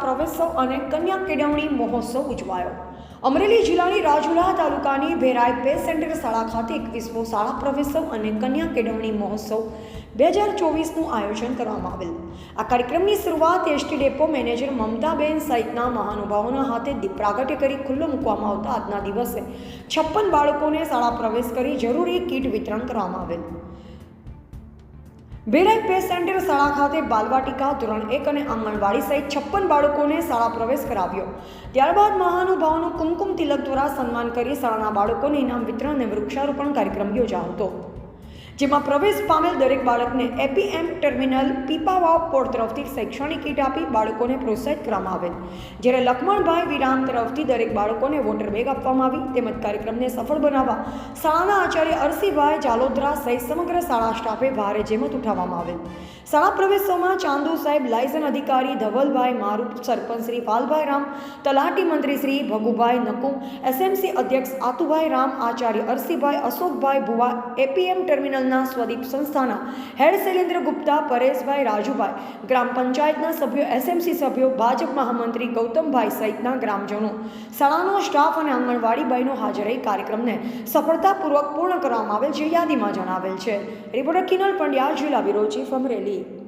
પ્રવેશોત્સવ અને કન્યા કેળવણી મહોત્સવ ઉજવાયો. અમરેલી જિલ્લાની રાજુલા તાલુકાની ભેરાઈ પે સેન્ટર શાળા ખાતે એકવીસમો શાળા પ્રવેશોત્સવ અને કન્યા કેળવણી મહોત્સવ બે હજાર ચોવીસનું આયોજન કરવામાં આવેલ. આ કાર્યક્રમની શરૂઆત એસટી ડેપો મેનેજર મમતાબેન સહિતના મહાનુભાવોના હાથે દીપ પ્રાગટ્ય કરી ખુલ્લો મૂકવામાં આવતા આજના દિવસે છપ્પન બાળકોને શાળા પ્રવેશ કરી જરૂરી કીટ વિતરણ કરવામાં આવેલ. ભેરાઈ પે સેન્ટર શાળા ખાતે બાલવાટિકા ધોરણ એક અને આંગણવાડી સહિત છપ્પન બાળકોને શાળા પ્રવેશ કરાવ્યો. ત્યારબાદ મહાનુભાવોનું કુમકુમ તિલક દ્વારા સન્માન કરી શાળાના બાળકોને ઇનામ વિતરણ અને વૃક્ષારોપણ કાર્યક્રમ યોજાયો હતો. જેમાં પ્રવેશ પામેલ દરેક બાળકને એપીએમ ટર્મિનલ પીપાવાવ પોર્ટ તરફથી શૈક્ષણિક કીટ આપી બાળકોને પ્રોત્સાહિત કરવામાં આવેલ. જ્યારે લખમણભાઈ વિરામ તરફથી દરેક બાળકોને વોટર બેગ આપવામાં આવી. તેમજ કાર્યક્રમને સફળ બનાવવા શાળાના આચાર્ય અરસીભાઈ જાલોદરા સહિત સમગ્ર શાળા સ્ટાફે ભારે જેમત ઉઠાવવામાં આવેલ. શાળા પ્રવેશોમાં ચાંદુ સાહેબ લાયસન અધિકારી ધવલભાઈ મારૂપ સરપંચ શ્રી પાલભાઈ રામ, તલાટી મંત્રી શ્રી ભગુભાઈ નકુમ એસએમસી અધ્યક્ષ આતુભાઈ રામ, આચાર્ય અરસીભાઈ અશોકભાઈ ભુવા, એપીએમ ટર્મિનલના સ્વદીપ સંસ્થાના હેડ શૈલેન્દ્ર ગુપ્તા, પરેશભાઈ રાજુભાઈ, ગ્રામ પંચાયતના સભ્યો, એસએમસી સભ્યો, ભાજપ મહામંત્રી ગૌતમભાઈ સહિતના ગ્રામજનો. શાળાનો સ્ટાફ અને આંગણવાડી બહેનો હાજર રહી કાર્યક્રમને સફળતાપૂર્વક પૂર્ણ કરવામાં આવેલ જે યાદીમાં જણાવેલ છે. રિપોર્ટર કિનલ પંડ્યા, જિલ્લા વિરોચી ફમરેલી